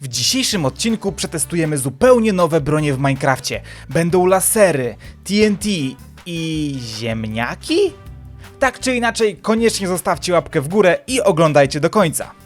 W dzisiejszym odcinku przetestujemy zupełnie nowe bronie w Minecrafcie. Będą lasery, TNT i ziemniaki? Tak czy inaczej, koniecznie zostawcie łapkę w górę i oglądajcie do końca.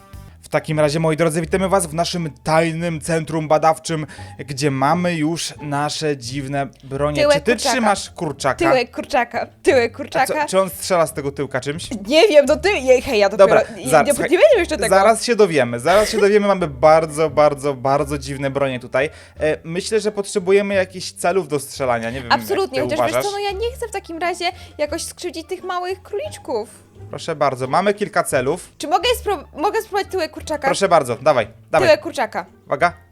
W takim razie, moi drodzy, witamy Was w naszym tajnym centrum badawczym, gdzie mamy już nasze dziwne bronie. Tyłek czy Ty kurczaka. trzymasz kurczaka? Tyłek kurczaka, tyłek A kurczaka. co, czy on strzela z tego tyłka czymś? Nie wiem, to ty, jej, hej, ja dopiero, Dobra, nie, zaraz, nie, słuchaj, jeszcze tego. Zaraz się dowiemy, zaraz się dowiemy, mamy bardzo, bardzo, bardzo dziwne bronie tutaj. E, myślę, że potrzebujemy jakichś celów do strzelania, nie wiem Absolutnie, jak ty chociaż wiesz uważasz. co, no ja nie chcę w takim razie jakoś skrzywdzić tych małych króliczków. Proszę bardzo, mamy kilka celów. Czy mogę, spró- mogę spróbować tyłek kurczaka? Proszę bardzo, dawaj, dawaj, Tyłek kurczaka. uwaga.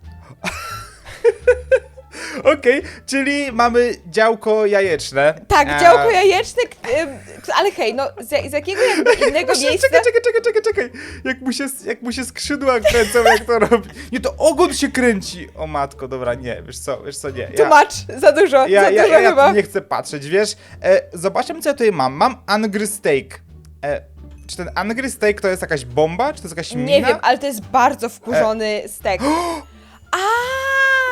Okej, czyli mamy działko jajeczne. Tak, E, działko jajeczne, k- ym, k- ale hej, no z, z jakiego jakby innego miejsca... czekaj, czekaj, czekaj, czekaj, czekaj. Jak mu, się, jak mu się skrzydła kręcą, jak to robi. Nie, to ogon się kręci. O matko, dobra, nie, wiesz co, wiesz co, nie. Ja, Tłumacz, za dużo, ja, za ja, dużo ja, ja chyba. tu nie chcę patrzeć, wiesz. E, zobaczmy, co ja tutaj mam. Mam angry steak. E, czy ten angry steak to jest jakaś bomba? Czy to jest jakaś mina? Nie wiem, ale to jest bardzo wkurzony stek. A.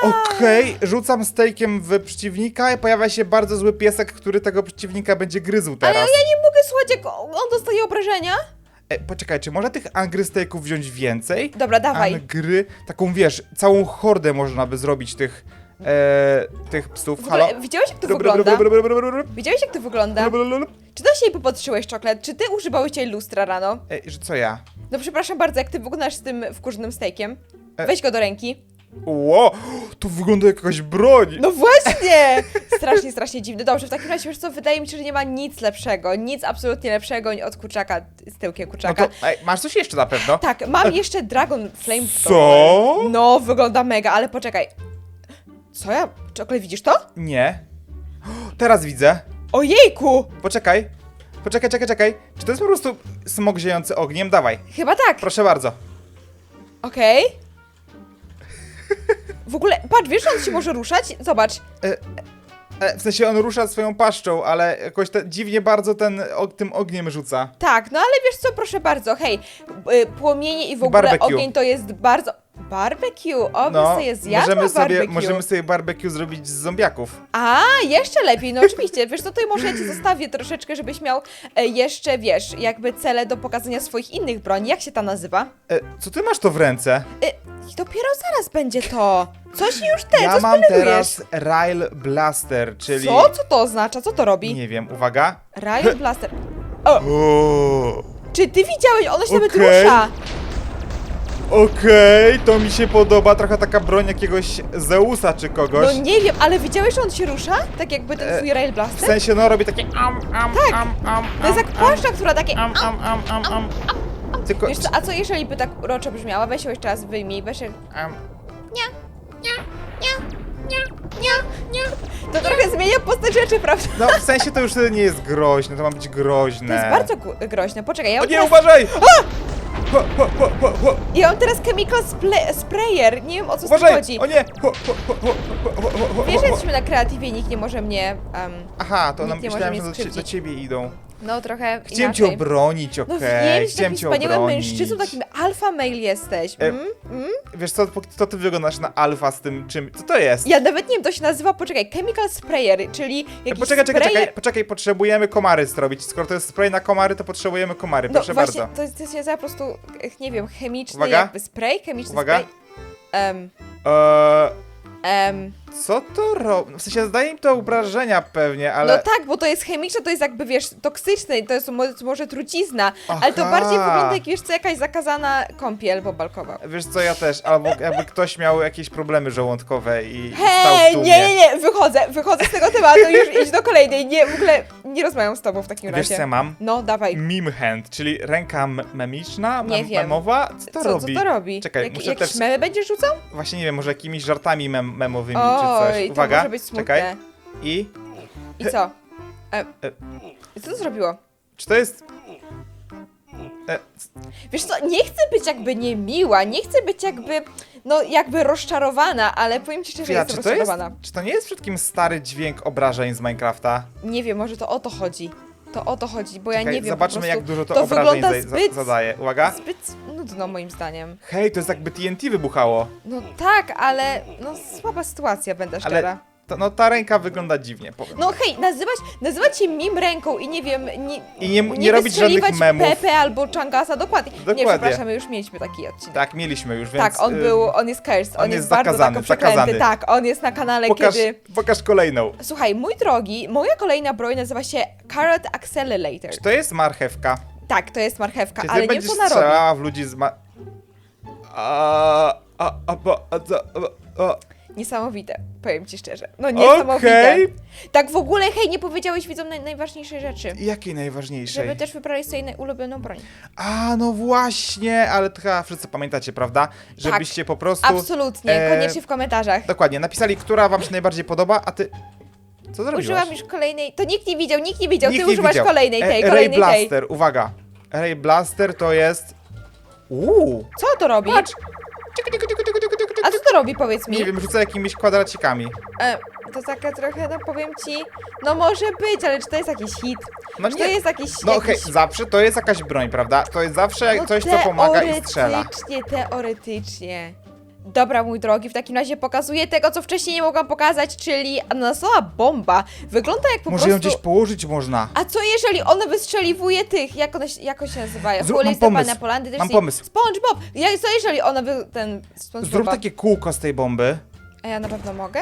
Okej, rzucam steakiem w przeciwnika i pojawia się bardzo zły piesek, który tego przeciwnika będzie gryzł teraz. Ale ja nie mogę słuchać, jak on on dostaje obrażenia. E, poczekaj, czy można tych angry steaków wziąć więcej? Dobra, dawaj. Angry, taką wiesz, całą hordę można by zrobić tych, e, tych psów. Halo? widziałeś jak to wygląda? Widziałeś jak to wygląda? Czy ty się jej popatrzyłeś, czoklet? Czy ty używałeś jej lustra rano? Ej, że co ja? No przepraszam bardzo, jak ty wyglądasz z tym wkurzonym stejkiem. E. Weź go do ręki. Ło, to wygląda jak jakaś broń. No właśnie! Strasznie, strasznie dziwny. Dobrze, w takim razie, wiesz co, wydaje mi się, że nie ma nic lepszego, nic absolutnie lepszego od kurczaka, z tyłkiem no kurczaka. to, ej, masz coś jeszcze na pewno? Tak, mam jeszcze Dragon Flame. Co? No, wygląda mega, ale poczekaj. Co ja? Czoklet, widzisz to? Nie. Teraz widzę. Ojejku! Poczekaj. Poczekaj, czekaj, czekaj. Czy to jest po prostu smok ziejący ogniem? Dawaj, Chyba tak. proszę bardzo. Okej. W ogóle, patrz, wiesz, że on się może ruszać? Zobacz. E, w sensie on rusza swoją paszczą, ale jakoś te, dziwnie bardzo ten, o, tym ogniem rzuca. Tak, no ale wiesz co, proszę bardzo, hej, y, płomienie i w ogóle Barbecue. ogień to jest bardzo... Barbecue, o, no, sobie zjadła możemy sobie, barbecue. możemy sobie barbecue zrobić z zombiaków. A, jeszcze lepiej, no oczywiście. Wiesz co, tutaj może ja ci zostawię troszeczkę, żebyś miał e, jeszcze, wiesz, jakby cele do pokazania swoich innych broni. Jak się ta nazywa? E, co ty masz to w ręce? E, I dopiero zaraz będzie to. Coś już ty, ja co mam teraz Rail Blaster, czyli... Co? Co to oznacza? Co to robi? Nie wiem, uwaga. Riot Blaster. O, czy ty widziałeś? Ono się nawet Okej. rusza. Okej, to mi się podoba, trochę taka broń jakiegoś Zeusa czy kogoś. No nie wiem, ale widziałeś, że on się rusza? Tak jakby ten E, twój Rail W Blaster? sensie, no robi takie am, am, Tak. am, am, To jest jak am, płaszcza, która takie... am, am, am, am, am. Tylko... Wiesz co, a co jeżeli by tak uroczo brzmiała? Weź ją jeszcze raz wyjmij, weź ją... Am, To trochę zmienia postać rzeczy, prawda? no w sensie to już nie jest groźne, to ma być groźne. To jest bardzo gro- groźne. Poczekaj, ja O nie, uważaj! Ho, ho, ho, ho, ho. ja mam teraz chemical sprayer. Nie wiem o co z tym Uważaj! chodzi. O nie! Ho, ho, ho, ho, ho, ho, ho, Wiesz, że ho. jesteśmy na kreatywie i nikt nie może mnie. em, Aha, to Nikt nam nie może myślałem, mnie że do, cie- do skrzywdzić. ciebie idą. No trochę Chciałem cię inaczej. obronić, No okej. wiem, że Chciałem takim cię wspaniałym obronić. mężczyzną, takim alfa male jesteś. E, Mm? Mm? Wiesz co, po- to ty wyglądasz na alfa z tym czym... Co to jest? Ja nawet nie wiem, to się nazywa, poczekaj, chemical sprayer, czyli E, jakiś Poczekaj, czekaj, sprayer... czekaj, poczekaj, potrzebujemy komary zrobić. Skoro to jest spray na komary, to potrzebujemy komary, No proszę właśnie, bardzo. to jest, to się nazywa po prostu, eh, nie wiem, chemiczny Uwaga. jakby spray, chemiczny Uwaga. spray. Eee, co to robi? W sensie zdaje im to obrażenia pewnie, ale... No tak, bo to jest chemiczne, to jest jakby, wiesz, toksyczne i to jest mo- może trucizna, ale to Aha. bardziej wygląda jak, wiesz co, jakaś zakazana kąpiel pobalkowa. Wiesz co, ja też, albo jakby ktoś miał jakieś problemy żołądkowe i Hej, nie, nie, nie, wychodzę, wychodzę z tego tematu, już idź do kolejnej, nie, w ogóle nie rozmawiam z tobą w takim Wiesz co razie. ja mam? No, dawaj. Meme hand, czyli ręka memiczna, Nie mem- wiem. memowa. Co to co, robi? co to robi? Czekaj, Jak, muszę jakieś też... memy będziesz rzucał? Właśnie nie wiem, może jakimiś żartami mem memowymi czy coś. Oj, to Uwaga, może być smutne. czekaj. I... I co? E, E. I co to zrobiło? Czy to jest... E, Wiesz co, nie chcę być jakby niemiła, nie chcę być jakby, no jakby rozczarowana, ale powiem ci szczerze, chwila, jestem czy to jest... rozczarowana. Czy to nie jest wszystkim stary dźwięk obrażeń z Minecrafta? Nie wiem, może to o to chodzi. To o to chodzi, bo ja Czekaj, nie wiem Zobaczmy po prostu. jak dużo to, to obrażeń wygląda za- za- zbyt- zadaje. Uwaga. Zbyt, nudno moim zdaniem. Hej, to jest jakby TNT wybuchało. No tak, ale no słaba sytuacja, będę szczera. Ale to, no ta ręka wygląda dziwnie, powiem. No hej, nazywać, nazywać się mim ręką i nie wiem, nie, I nie, nie, robić żadnych memów. Pepe albo Changasa, dokładnie. Nie, Dokładnie. przepraszam, my już mieliśmy taki odcinek. Tak, mieliśmy już, więc... Tak, on y, był, on jest cursed, on, on jest, jest bardzo zakazany, przeklęty, zakazany. tak, on jest na kanale, Pokaż, kiedy... pokaż kolejną. Słuchaj, mój drogi, moja kolejna broń nazywa się Carrot Accelerator. Czy to jest marchewka? Tak, to jest marchewka, Czy ty ale nie będziesz co ona robi. strzelała w ludzi z ma... A, a, a, bo- a, a, a. Niesamowite, powiem ci szczerze. No niesamowite. Okej. Tak w ogóle, hej, nie powiedziałeś widzom naj, najważniejszej rzeczy. Jakiej najważniejszej? Żeby też wybrali sobie naj- ulubioną broń. A, no właśnie, ale to chyba wszyscy pamiętacie, prawda? Żebyście po prostu... Absolutnie, e, koniecznie w komentarzach. Dokładnie, napisali, która wam się najbardziej podoba, a ty... Co zrobiłaś? Użyłam już kolejnej. To nikt nie widział, nikt nie widział. Nikt Ty nie używasz widział. kolejnej E, tej, Ray kolejnej tej. Blaster, uwaga. Ray Blaster to jest... Uuu. Co to robi? Patrz. A co to robi, powiedz mi? Nie wiem, rzucę jakimiś kwadracikami. E, to taka trochę, no powiem ci, no może być, ale czy to jest jakiś hit? No czy nie. to jest jakiś... No jakiś... hej, zawsze to jest jakaś broń, prawda? To jest zawsze no, coś, co pomaga i strzela. Teoretycznie, teoretycznie. Dobra, mój drogi, w takim razie pokazuję tego, co wcześniej nie mogłam pokazać, czyli ananasowa bomba. Wygląda jak po Może ją prostu... gdzieś położyć można. A co jeżeli ona wystrzeliwuje tych, jak one, się- jak one się nazywają? Zrób- mam pomysł. Stefana Polandy, też Mam pomysł. SpongeBob! Ja, co jeżeli ona wy, ten SpongeBob... Zrób takie kółko z tej bomby. A ja na pewno mogę?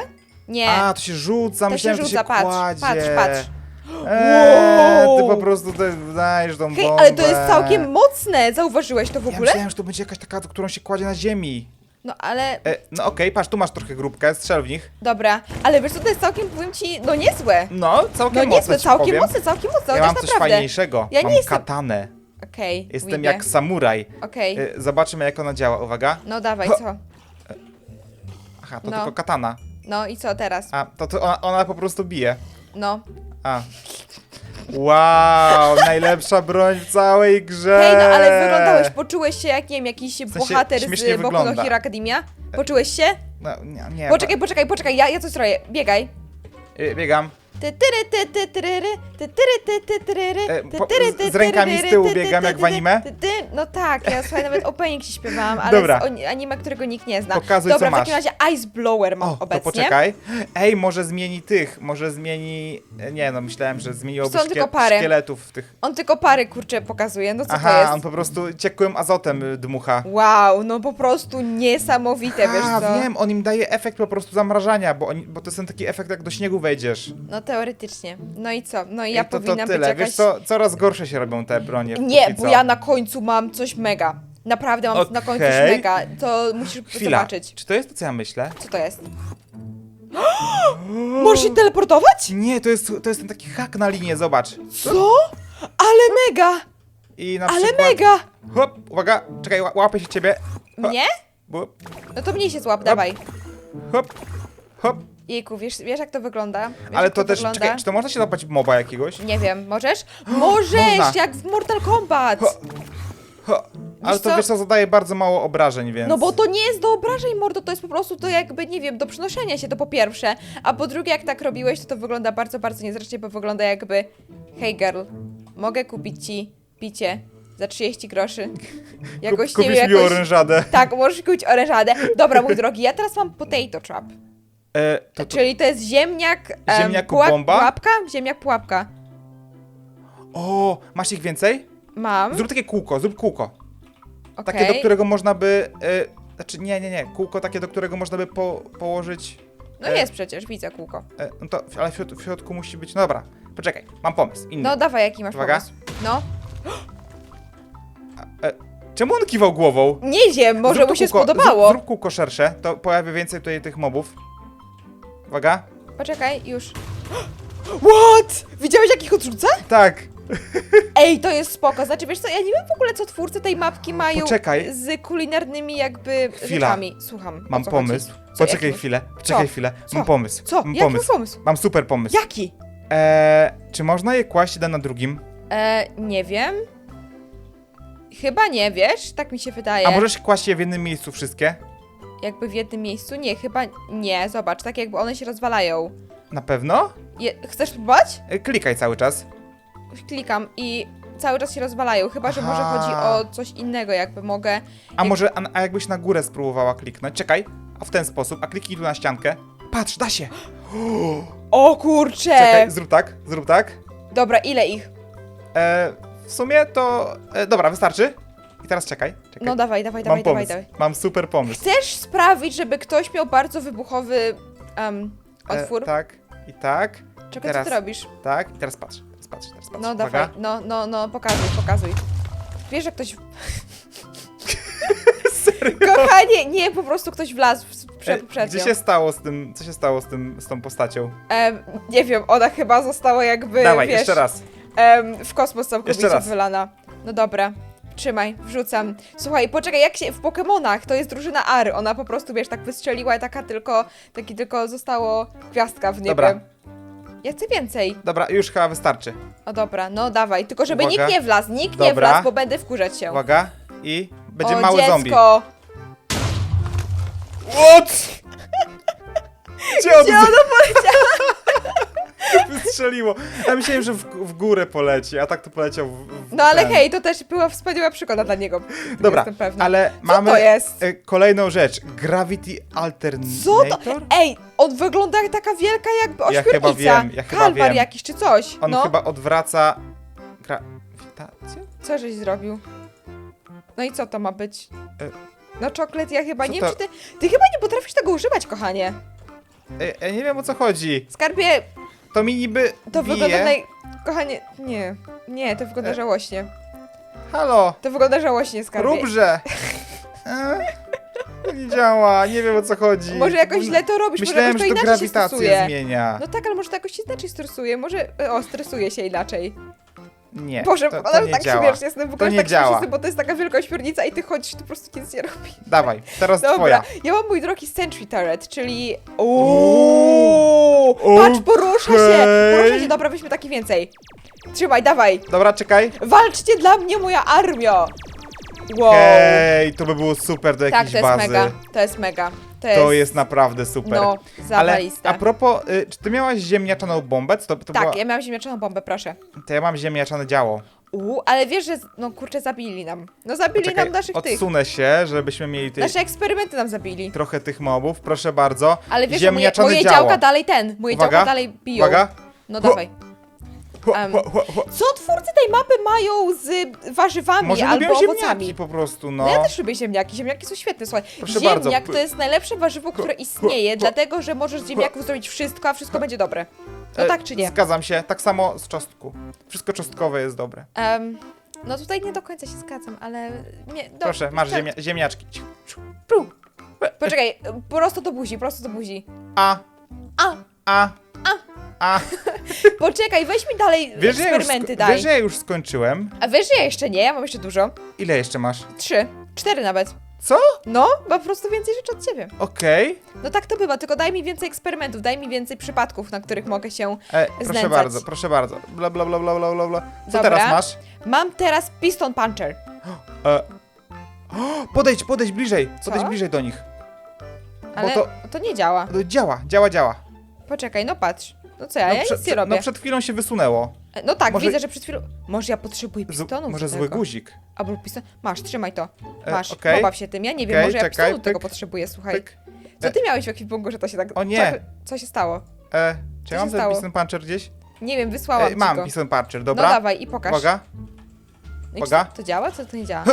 Nie. A, to się rzuca, to się myślałem, że rzuca, to się patrz, kładzie. patrz, patrz. Eee, ty Wow. po prostu te, dajesz tą Hej, bombę. ale to jest całkiem mocne! Zauważyłeś to w Ja ogóle? myślałem, że to będzie jakaś taka, którą się kładzie na ziemi. No ale... E, no okej, patrz, tu masz trochę grupkę, strzel w nich. Dobra, ale wiesz co, to jest całkiem, powiem ci, no niezłe. No, całkiem No niezłe, ci całkiem powiem. mocne, całkiem mocne, Ja mam coś naprawdę. fajniejszego. Ja nie mam jestem- katanę. Okej, Jestem jak samuraj. Okej, E, zobaczymy, jak ona działa. Uwaga. no dawaj, co? Aha, to No. tylko katana. No i co teraz? A, to, to ona, ona po prostu bije. No. A. Wow, najlepsza broń w całej grze. Hej, no ale wyglądałeś, poczułeś się jak, nie wiem, jakiś sensie bohater śmiesznie z Boku no wygląda. Hero Academia? Poczułeś się? No, nie, nie Poczekaj, poczekaj, poczekaj, ja, ja coś zrobię, biegaj. E, Biegam. E, po- z- rękami z tyłu ty, ty, biegam jak w anime? No tak, ja słuchaj, nawet opening ci śpiewałam, ale Dobra. z oni- anime, którego nikt nie zna. Pokazuj, Dobra, co w takim masz. razie Ice Blower mam O, to obecnie. poczekaj. Ej, może zmieni tych, może zmieni... e, Nie, no myślałem, że zmieniłoby co, on tylko szkie... parę. szkieletów w tych... On tylko pary, kurczę, pokazuje, no co to Aha, jest? on po prostu ciekłym azotem y, dmucha. Wow, no po prostu niesamowite, wiesz A, co? wiem, on im daje efekt po prostu zamrażania, bo, oni, bo to jest ten taki efekt, jak do śniegu wejdziesz. No teoretycznie. No i co? No i ja I to, to powinnam tyle. być jakaś... Wiesz co, coraz gorsze się robią te bronie. Nie, bo ja na końcu mam coś mega. Naprawdę mam na końcu coś mega. To musisz Chwila, zobaczyć. czy to jest to, co ja myślę? Co to jest? Możesz się teleportować? Nie, to jest, to jest ten taki hak na linię, zobacz. Co? Ale mega! I na Ale przykład... mega! Hop, uwaga, czekaj, ła- łapę się ciebie. Ho, Nie? No to mnie się złap, dawaj. Hop, hop. Jejku, wiesz, wiesz jak to wygląda? Wiesz, Ale jak to też, wygląda? czekaj, czy to można się złapać moba jakiegoś? Nie wiem, możesz? Możesz, Można. jak w Mortal Kombat! Ho, ho. Ale to co? wiesz co, zadaje bardzo mało obrażeń, więc... No bo to nie jest do obrażeń, mordo, to jest po prostu to jakby, nie wiem, do przenoszenia się, to po pierwsze. A po drugie, jak tak robiłeś, to to wygląda bardzo, bardzo niezręcznie, bo wygląda jakby Hej girl, mogę kupić ci picie za 30 groszy? Jakoś, Kup, nie kupisz wiem, mi jakoś... orężadę. Tak, możesz kupić orężadę. Dobra, mój drogi, ja teraz mam potato trap. E, to, to, Czyli to jest ziemniak... em, Ziemniaku pułap- bomba? Pułapka? Ziemniak pułapka. o, masz ich więcej? Mam, Zrób takie kółko, zrób kółko. okej. Takie, do którego można by... E, znaczy, nie, nie, nie, kółko takie, do którego można by po, położyć... No e, jest przecież, widzę kółko. E, no to, ale w środku, w środku musi być... No dobra, poczekaj, mam pomysł, inny. No dawaj, jaki masz Uwaga. pomysł? No, E, czemu on kiwał głową? nie wiem, może Zrób mu się kółko, spodobało. Zrób, zrób kółko szersze, to pojawia więcej tutaj tych mobów. Uwaga. Poczekaj, już. What? Widziałeś jakich odrzuca? Tak. Ej, to jest spoko. Znaczy, wiesz co, ja nie wiem w ogóle, co twórcy tej mapki mają Poczekaj. z kulinarnymi jakby Chwila. rzeczami. Słucham. o Mam co pomysł. Chodzi? Co, Poczekaj jaki? chwilę, poczekaj Co? chwilę. Co? Mam pomysł. Co? Mam Jaki pomysł. masz pomysł? Mam super pomysł. Jaki? Eee, czy można je kłaść jeden na drugim? E, nie wiem. Chyba nie, wiesz? Tak mi się wydaje. A możesz kłaść je w jednym miejscu wszystkie? Jakby w jednym miejscu? Nie, chyba nie. Zobacz, tak jakby one się rozwalają. Na pewno? Je... Chcesz spróbować? E, klikaj cały czas. Klikam i cały czas się rozwalają, chyba że może Aha. chodzi o coś innego, jakby mogę. A może, a, a jakbyś na górę spróbowała kliknąć? Czekaj, a w ten sposób, a kliknij tu na ściankę. Patrz, da się! O kurcze! Czekaj, zrób tak, zrób tak. Dobra, ile ich? E, w sumie to... E, dobra, wystarczy. I teraz czekaj, czekaj. No dawaj, dawaj, Mam dawaj, dawaj, pomysł, dawaj. mam super pomysł. Chcesz sprawić, żeby ktoś miał bardzo wybuchowy otwór? E, tak, i tak, Czekaj, teraz. co ty robisz? tak, i teraz patrz, teraz patrz, teraz patrz. No Uwaga. dawaj, no, no, no, pokazuj, pokazuj. Wiesz, że ktoś... Serio? Kochanie, nie, po prostu ktoś wlazł w- prze, E, przed Gdzie nią. się stało z tym, co się stało z tym, z tą postacią? Em, nie wiem, ona chyba została jakby, Dawaj, wiesz, jeszcze raz. em, w kosmos całkowicie raz. wylana. No dobra, trzymaj, wrzucam. Słuchaj, poczekaj, jak się w Pokemonach, to jest drużyna Ary, ona po prostu, wiesz, tak wystrzeliła i taka tylko, taki tylko zostało gwiazdka w niebie. Dobra. Ja chcę więcej. Dobra, już chyba wystarczy. O dobra, no dawaj, tylko żeby Uwaga. nikt nie wlazł, nikt nie Dobra. wlazł, bo będę wkurzać się. Uwaga, i będzie o, mały dziecko. zombie. What? Gdzie on Gdzie ono poleciało? wystrzeliło? Ja myślałem, że w, w górę poleci, a tak to poleciał w, w No ale ten. hej, to też była wspaniała przygoda dla niego. Dobra, Jestem pewna. ale Co mamy to jest? e, kolejną rzecz. Gravity Alternator? Co to? Ej, on wygląda jak taka wielka jakby Ja ośmiornica. chyba wiem, ja chyba Kalwar wiem. jakiś czy coś. On no, chyba odwraca grawitację? co żeś zrobił? No i co to ma być? E, No czoklet ja chyba co nie to- wiem, czy ty... Ty chyba nie potrafisz tego używać, kochanie. E, ja nie wiem o co chodzi. Skarbie, To mi niby to bije. wygląda naj... Kochanie, nie. Nie, to wygląda E, żałośnie. Halo, To wygląda żałośnie, skarbie. róbże. E, to nie działa, nie wiem o co chodzi. Może jakoś źle to robisz, Myślałem, może że jakoś to to inaczej się grawitację stosuje. zmienia. No tak, ale może to jakoś się inaczej stresuje. Może. O, stresuje się inaczej. Nie, Boże, to, to ale nie tak działa. śmiesznie jestem w ogóle nie tak działa. śmieszny, bo to jest taka wielka ośmiornica i ty chodzisz, to po prostu nic nie robi. Dawaj, teraz Dobra, twoja. ja mam mój drogi Sentry Turret, czyli... Uuu, Uuu, Patrz, porusza się! Porusza się, dobra, weźmy taki więcej. Trzymaj, dawaj! Dobra, czekaj. Walczcie dla mnie, moja armio! Wow! Hej, to by było super do tak, jakiejś to jest bazy. mega, to jest mega. To jest, To jest naprawdę super. no, Ale zawaliste. a propos, y, czy ty miałaś ziemniaczaną bombę? To, to Tak, była, ja miałam ziemniaczaną bombę, proszę. To ja mam ziemniaczane działo. Uuu, ale wiesz, że... No kurczę, zabili nam. No zabili nam naszych tych. odsunę się, żebyśmy mieli tej, Nasze eksperymenty nam zabili. trochę tych mobów. Proszę bardzo. Ale wiesz, że moje, Ziemniaczane moje działo. działka dalej ten, moje Uwaga, działka dalej biją. Uwaga. No dawaj. Ho. Co twórcy tej mapy mają z warzywami Może albo lubią owocami? ziemniaki po prostu, no. No ja też lubię ziemniaki. Ziemniaki są świetne, słuchaj. Proszę Ziemniak bardzo. to jest najlepsze warzywo, które istnieje, dlatego że możesz z ziemniaków zrobić wszystko, a wszystko będzie dobre. No E, tak czy nie? Zgadzam się, tak samo z czosnku. Wszystko czosnkowe jest dobre. Em, no tutaj nie do końca się zgadzam, ale... Nie, do, Proszę, masz tak. ziemia ziemniaczki. Ciu, ciu. Pru. Poczekaj, prosto do buzi, prosto do buzi. A, A, a, a. poczekaj, weź mi dalej Wiesz, że ja już, eksperymenty sk- daj. wiesz, że ja już skończyłem? A wiesz, że ja jeszcze nie, ja mam jeszcze dużo. Ile jeszcze masz? Trzy, cztery nawet. Co? No, ma po prostu więcej rzeczy od ciebie. Okej. No tak to bywa, tylko daj mi więcej eksperymentów, daj mi więcej przypadków, na których mogę się... E, Proszę Znęcać. bardzo, proszę bardzo. Bla, bla, bla, bla, bla, bla, bla. Co Dobra. teraz masz? Mam teraz Piston Puncher. E, o, podejdź, podejdź bliżej. Podejdź Co? bliżej do nich. Ale to- to... nie działa. To działa, działa, działa. Poczekaj, no patrz. No co ja, no, ja prze- nic nie robię. no przed chwilą się wysunęło. E, No tak, może- widzę, że przed chwilą... Może ja potrzebuję Z, pistonu może zły guzik. Albo piston... Masz, trzymaj to. E, Masz, okej. pobaw się tym. Ja nie wiem, Okej, może ja czekaj, pistonu do tego pyk, potrzebuję, słuchaj. Pyk. Co ty miałeś w ekwipunku, że to się tak... O nie. Co, co się stało? E, czy ja mam ten piston puncher gdzieś? Nie wiem, wysłałam E, mam go. piston puncher, No dobra. dawaj i pokaż. Uwaga. No uwaga. co, To działa, co to nie działa?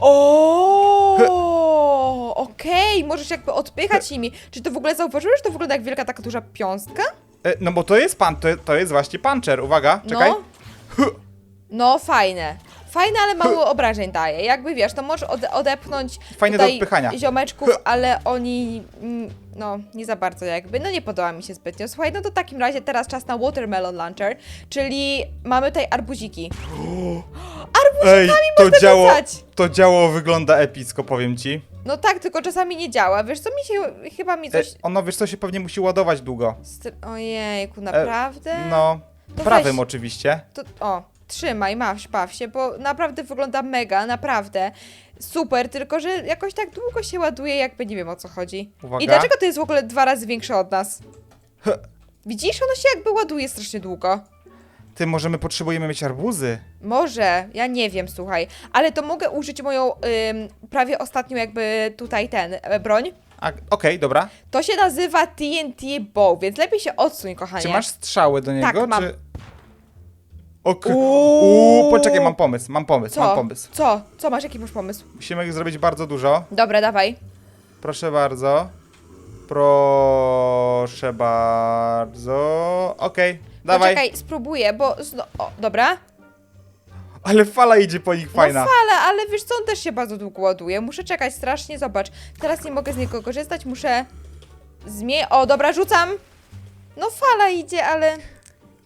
O, okej, możesz jakby odpychać nimi. Czy to w ogóle zauważyłeś, że to wygląda jak wielka taka duża piąstka? E, no bo to jest pan, to, to jest właśnie puncher. Uwaga, czekaj. No, no fajne. Fajne, ale mało obrażeń daje. Jakby wiesz, to możesz ode odepchnąć Fajne do tutaj odpychania. ziomeczków, ale oni, mm, no, nie za bardzo jakby, no nie podoba mi się zbytnio. Słuchaj, no to w takim razie teraz czas na Watermelon Launcher, czyli mamy tutaj arbuziki. Ej, to można działo, rzucać. to działo wygląda epicko, powiem ci. No tak, tylko czasami nie działa. Wiesz co, mi się, chyba mi E, coś... ono, wiesz co, się pewnie musi ładować długo. Str- Ojejku, naprawdę? No, To prawym weź- oczywiście. To, o, trzymaj, masz, baw się, bo naprawdę wygląda mega, naprawdę. Super, tylko że jakoś tak długo się ładuje, jakby nie wiem o co chodzi. Uwaga. I dlaczego to jest w ogóle dwa razy większe od nas? Widzisz, ono się jakby ładuje strasznie długo. Ty, może my potrzebujemy mieć arbuzy? Może, ja nie wiem, słuchaj, ale to mogę użyć moją ym, prawie ostatnią jakby tutaj ten, e, broń. A, Okej, dobra. To się nazywa TNT Bow, więc lepiej się odsuń, kochanie. Czy masz strzały do niego? Tak, mam. Czy... Ok. Uuu. Uuu, poczekaj, mam pomysł, mam pomysł, Co? mam pomysł. Co? Co masz? Jaki masz pomysł? Musimy ich zrobić bardzo dużo. Dobra, dawaj. Proszę bardzo. Proszę bardzo. Okej, dawaj. Poczekaj, spróbuję, bo... Zno... O, dobra. Ale fala idzie po nich fajna. No fala, ale wiesz co, on też się bardzo długo ładuje. Muszę czekać strasznie, zobacz. Teraz nie mogę z niego korzystać, muszę... Zmie... O, dobra, rzucam. No fala idzie, ale...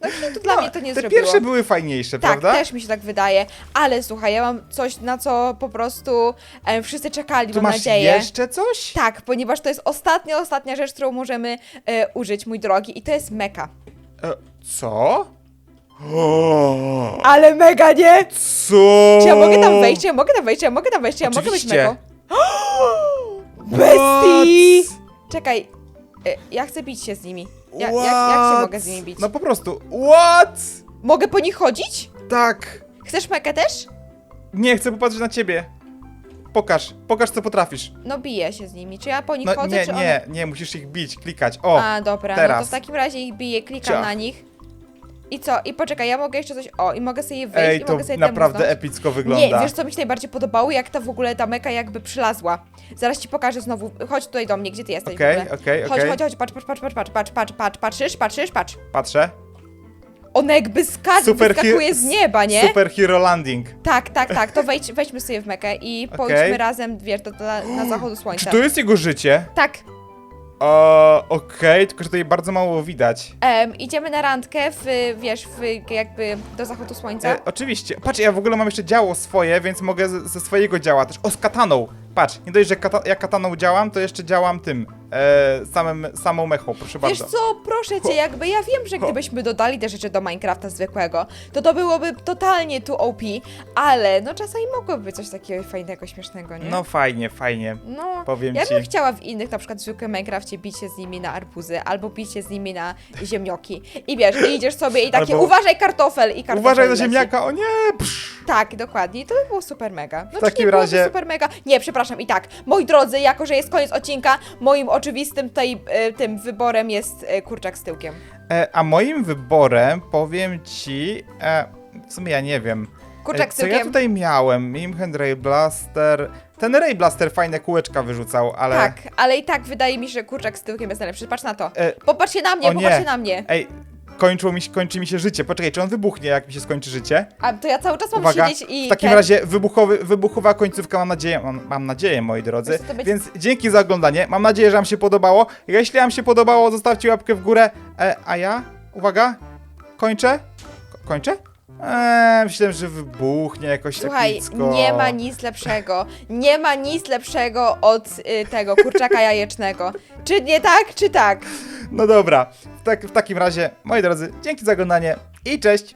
No nie, to dla No, mnie to nie Te zrobiło. pierwsze były fajniejsze, Tak, prawda? też mi się tak wydaje. Ale słuchaj, ja mam coś, na co po prostu e, wszyscy czekali, Tu mam masz nadzieję. jeszcze coś? Tak, ponieważ to jest ostatnia, ostatnia rzecz, którą możemy e, użyć, mój drogi, i to jest meka. E, co? O, Ale mega, nie? co? Czy ja mogę tam wejść? Czy ja mogę tam wejść? Czy ja mogę tam wejść? Czy ja mogę być meko? Bestii! Czekaj, e, ja chcę bić się z nimi. Ja, jak, jak się What? mogę z nimi bić? No po prostu. What? Mogę po nich chodzić? Tak. Chcesz mekę też? Nie chcę popatrzeć na ciebie. Pokaż, pokaż co potrafisz. No biję się z nimi. Czy ja po nich No chodzę, nie, czy nie, nie, musisz ich bić, klikać. O, A, dobra, no to teraz. w takim razie ich biję, klikam Ciach. na nich. I co? I poczekaj, ja mogę jeszcze coś... O, i mogę sobie wyjść ej, i to mogę sobie naprawdę temu epicko wygląda. Nie, wiesz co mi się najbardziej podobało? Jak ta w ogóle ta meka jakby przylazła. Zaraz ci pokażę znowu. Chodź tutaj do mnie, gdzie ty jesteś Okej, ogóle? okej, Chodź, okej. chodź, chodź, patrz, patrz, patrz, patrz, patrz, patrz, patrz, patrz, patrzysz, patrzysz, patrz. Patrzę. Ona jakby skacz, Super wyskakuje z nieba, nie? Super Hero Landing. Tak, tak, tak, to wejdź, wejdźmy sobie w mekę i Okej. pójdźmy razem, wiesz, do, do, na zachodu Czy słońca. to jest jego życie? Tak, O, Okej, tylko że tutaj bardzo mało widać. em, idziemy na randkę w, wiesz, w, jakby do zachodu słońca. E, oczywiście. Patrz, ja w ogóle mam jeszcze działo swoje, więc mogę z, ze swojego działa też. O, z kataną. Patrz, nie dość, że kata, ja kataną działam, to jeszcze działam tym, e, samym, samą mechą, proszę Wiesz bardzo. co, proszę cię, jakby ja wiem, że gdybyśmy dodali te rzeczy do Minecrafta zwykłego, to to byłoby totalnie tu OP, ale no czasami mogłoby być coś takiego fajnego, śmiesznego, nie? No fajnie, fajnie. No, powiem ja ci. bym chciała w innych, na przykład w zwykłym Minecrafcie bić się z nimi na arbuzy, albo bić się z nimi na ziemnioki. I wiesz, i idziesz sobie i takie, Albo- uważaj kartofel i kartofel Uważaj na leci. ziemniaka, o nie! Psz. Tak, dokładnie. To by było super mega. No, czy takim nie byłoby razie- super mega. Nie, przepraszam, i tak. Moi drodzy, jako że jest koniec odcinka, moim oczywistym tutaj e, tym wyborem jest e, kurczak z tyłkiem. E, a moim wyborem, powiem ci, w sumie ja nie wiem. Kurczak z Co ja tyłkiem. tutaj miałem? Mimhen, Ray Blaster. Ten Ray Blaster fajne kółeczka wyrzucał, ale... Tak, ale i tak wydaje mi się, że kurczak z tyłkiem jest najlepszy. Patrz na to. E, Popatrzcie na mnie, o nie. popatrzcie na mnie. Ej, kończyło mi się, kończy mi się życie. Poczekaj, czy on wybuchnie, jak mi się skończy życie? A to ja cały czas mam Uwaga, siedzieć i. w takim ten- razie wybuchowy, wybuchowa końcówka, mam nadzieję, mam, mam nadzieję, moi drodzy. To będzie- Więc dzięki za oglądanie, mam nadzieję, że wam się podobało. Jeśli wam się podobało, zostawcie łapkę w górę. E, a ja, uwaga, kończę? Ko- kończę? Eee, myślałem, że wybuchnie jakoś Słuchaj, epicko. nie ma nic lepszego. Nie ma nic lepszego od y, tego kurczaka jajecznego. Czy nie tak, czy tak? No dobra, w, tak, w takim razie, moi drodzy, dzięki za oglądanie i cześć!